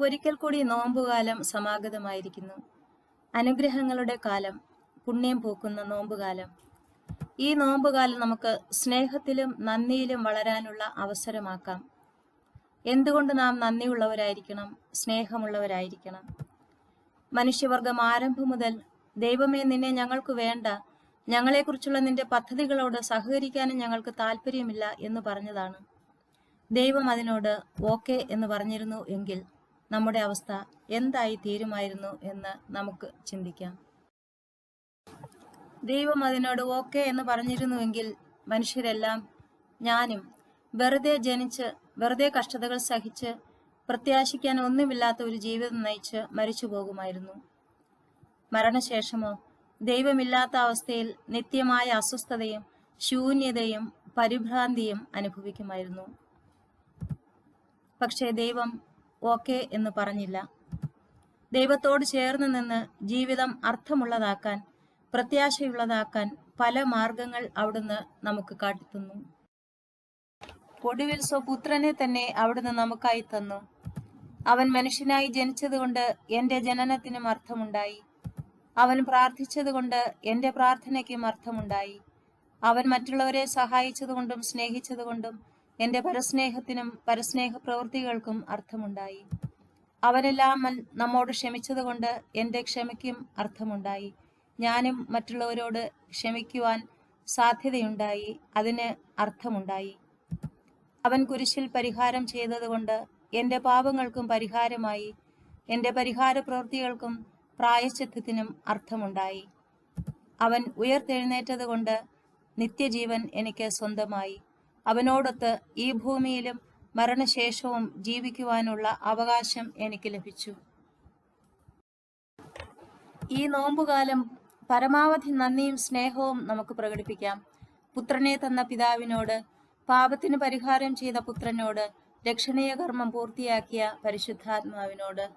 ഒരിക്കൽ കൂടി നോമ്പുകാലം സമാഗതമായിരിക്കുന്നു. അനുഗ്രഹങ്ങളുടെ കാലം പുണ്യം പൂക്കുന്ന നോമ്പുകാലം. ഈ നോമ്പുകാലം നമുക്ക് സ്നേഹത്തിലും നന്ദിയിലും വളരാനുള്ള അവസരമാക്കാം. എന്തുകൊണ്ട് നാം നന്ദിയുള്ളവരായിരിക്കണം സ്നേഹമുള്ളവരായിരിക്കണം? മനുഷ്യവർഗം ആരംഭം മുതൽ ദൈവമേ നിന്നെ ഞങ്ങൾക്ക് വേണ്ട ഞങ്ങളെക്കുറിച്ചുള്ള നിന്റെ പദ്ധതികളോട് സഹകരിക്കാനും ഞങ്ങൾക്ക് താല്പര്യമില്ല എന്ന് പറഞ്ഞതാണ്. ദൈവം അതിനോട് ഓക്കെ എന്ന് പറഞ്ഞിരുന്നു എങ്കിൽ നമ്മുടെ അവസ്ഥ എന്തായി തീരുമായിരുന്നു എന്ന് നമുക്ക് ചിന്തിക്കാം. ദൈവം അതിനോട് ഓക്കെ എന്ന് പറഞ്ഞിരുന്നുവെങ്കിൽ മനുഷ്യരെല്ലാം ഞാനും വെറുതെ ജനിച്ച് വെറുതെ കഷ്ടതകൾ സഹിച്ച് പ്രത്യാശിക്കാൻ ഒന്നുമില്ലാത്ത ഒരു ജീവിതം നയിച്ച് മരിച്ചു പോകുമായിരുന്നു. മരണശേഷമോ ദൈവമില്ലാത്ത അവസ്ഥയിൽ നിത്യമായ അസ്വസ്ഥതയും ശൂന്യതയും പരിഭ്രാന്തിയും അനുഭവിക്കുമായിരുന്നു. പക്ഷേ ദൈവം ഓക്കെ എന്ന് പറഞ്ഞില്ല. ദൈവത്തോട് ചേർന്ന് നിന്ന് ജീവിതം അർത്ഥമുള്ളതാക്കാൻ പ്രത്യാശയുള്ളതാക്കാൻ പല മാർഗങ്ങൾ അവിടുന്ന് നമുക്ക് കാട്ടിത്തന്നു. ഒടുവിൽ സ്വപുത്രനെ തന്നെ അവിടുന്ന് നമുക്കായി തന്നു. അവൻ മനുഷ്യനായി ജനിച്ചതുകൊണ്ട് എന്റെ ജനനത്തിനും അർത്ഥമുണ്ടായി. അവൻ പ്രാർത്ഥിച്ചതുകൊണ്ട് എന്റെ പ്രാർത്ഥനയ്ക്കും അർത്ഥമുണ്ടായി. അവൻ മറ്റുള്ളവരെ സഹായിച്ചതുകൊണ്ടും സ്നേഹിച്ചതുകൊണ്ടും എന്റെ പരസ്നേഹത്തിനും പരസ്നേഹ പ്രവൃത്തികൾക്കും അർത്ഥമുണ്ടായി. അവരെല്ലാം നമ്മോട് ക്ഷമിച്ചതുകൊണ്ട് എന്റെ ക്ഷമയ്ക്കും അർത്ഥമുണ്ടായി. ഞാനും മറ്റുള്ളവരോട് ക്ഷമിക്കുവാൻ സാധ്യതയുണ്ടായി. അതിന് അർത്ഥമുണ്ടായി. അവൻ കുരിശിൽ പരിഹാരം ചെയ്തതുകൊണ്ട് എന്റെ പാപങ്ങൾക്കും പരിഹാരമായി. എന്റെ പരിഹാര പ്രവൃത്തികൾക്കും പ്രായശ്ചിത്തത്തിനും അർത്ഥമുണ്ടായി. അവൻ ഉയർത്തെഴുന്നേറ്റതുകൊണ്ട് നിത്യജീവൻ എനിക്ക് സ്വന്തമായി. അവനോടൊത്ത് ഈ ഭൂമിയിലും മരണശേഷവും ജീവിക്കുവാനുള്ള അവകാശം എനിക്ക് ലഭിച്ചു. ഈ നോമ്പുകാലം പരമാവധി നന്ദിയും സ്നേഹവും നമുക്ക് പ്രകടിപ്പിക്കാം. പുത്രനെ തന്ന പിതാവിനോട് പാപത്തിന് പരിഹാരം ചെയ്ത പുത്രനോട് രക്ഷണീയ കർമ്മം പൂർത്തിയാക്കിയ പരിശുദ്ധാത്മാവിനോട്.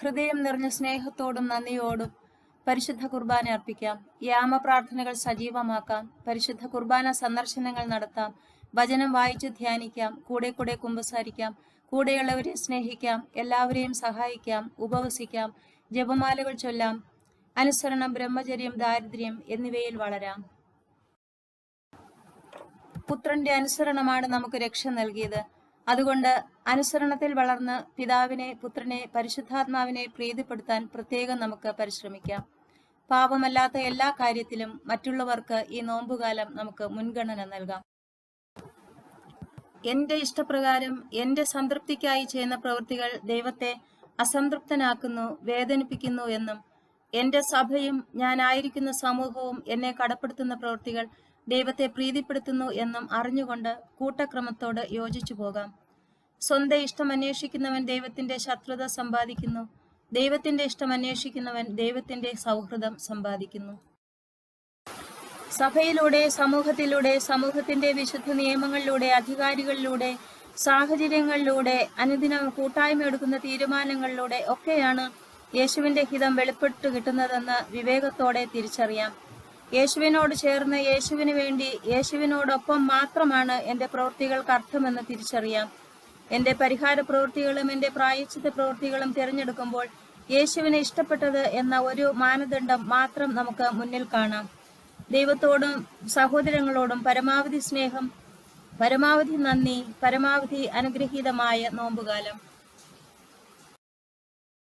ഹൃദയം നിറഞ്ഞ സ്നേഹത്തോടും നന്ദിയോടും പരിശുദ്ധ കുർബാന അർപ്പിക്കാം. യാമ പ്രാർത്ഥനകൾ സജീവമാക്കാം. പരിശുദ്ധ കുർബാന സന്ദർശനങ്ങൾ നടത്താം. വചനം വായിച്ച് ധ്യാനിക്കാം. കൂടെ കൂടെ കുമ്പസാരിക്കാം. കൂടെയുള്ളവരെ സ്നേഹിക്കാം. എല്ലാവരെയും സഹായിക്കാം. ഉപവസിക്കാം. ജപമാലകൾ ചൊല്ലാം. അനുസരണം ബ്രഹ്മചര്യം ദാരിദ്ര്യം എന്നിവയിൽ വളരാം. പുത്രന്റെ അനുസരണമാണ് നമുക്ക് രക്ഷ നൽകിയത്. അതുകൊണ്ട് അനുസരണത്തിൽ വളർന്ന് പിതാവിനെ പുത്രനെ പരിശുദ്ധാത്മാവിനെ പ്രീതിപ്പെടുത്താൻ പ്രത്യേകം നമുക്ക് പരിശ്രമിക്കാം. പാപമല്ലാത്ത എല്ലാ കാര്യത്തിലും മറ്റുള്ളവർക്ക് ഈ നോമ്പുകാലം നമുക്ക് മുൻഗണന നൽകാം. എന്റെ ഇഷ്ടപ്രകാരം എന്റെ സംതൃപ്തിക്കായി ചെയ്യുന്ന പ്രവൃത്തികൾ ദൈവത്തെ അസംതൃപ്തനാക്കുന്നു വേദനിപ്പിക്കുന്നു എന്നും എന്റെ സഭയും ഞാനായിരിക്കുന്ന സമൂഹവും എന്നെ കടപ്പെടുത്തുന്ന പ്രവൃത്തികൾ ദൈവത്തെ പ്രീതിപ്പെടുത്തുന്നു എന്നും അറിഞ്ഞുകൊണ്ട് കൂട്ടക്രമത്തോട് യോജിച്ചു പോകാം. സ്വന്തം ഇഷ്ടം അന്വേഷിക്കുന്നവൻ ദൈവത്തിന്റെ ശത്രുത സമ്പാദിക്കുന്നു. ദൈവത്തിന്റെ ഇഷ്ടം അന്വേഷിക്കുന്നവൻ ദൈവത്തിന്റെ സൗഹൃദം സമ്പാദിക്കുന്നു. സഭയിലൂടെ സമൂഹത്തിലൂടെ സമൂഹത്തിന്റെ വിശുദ്ധ നിയമങ്ങളിലൂടെ അധികാരികളിലൂടെ സാഹചര്യങ്ങളിലൂടെ അനുദിനം കൂട്ടായ്മ എടുക്കുന്ന തീരുമാനങ്ങളിലൂടെ ഒക്കെയാണ് യേശുവിന്റെ ഹിതം വെളിപ്പെട്ടു കിട്ടുന്നതെന്ന് വിവേകത്തോടെ തിരിച്ചറിയാം. യേശുവിനോട് ചേർന്ന് യേശുവിന് വേണ്ടി യേശുവിനോടൊപ്പം മാത്രമാണ് എന്റെ പ്രവൃത്തികൾക്ക് അർത്ഥമെന്ന് തിരിച്ചറിയാം. എന്റെ പരിഹാര പ്രവൃത്തികളും എന്റെ പ്രായച്ചിത്ത പ്രവൃത്തികളും തിരഞ്ഞെടുക്കുമ്പോൾ യേശുവിനെ ഇഷ്ടപ്പെട്ടത് എന്ന ഒരു മാനദണ്ഡം മാത്രം നമുക്ക് മുന്നിൽ കാണാം. ദൈവത്തോടും സഹോദരങ്ങളോടും പരമാവധി സ്നേഹം പരമാവധി നന്ദി പരമാവധി അനുഗ്രഹീതമായ നോമ്പുകാലം.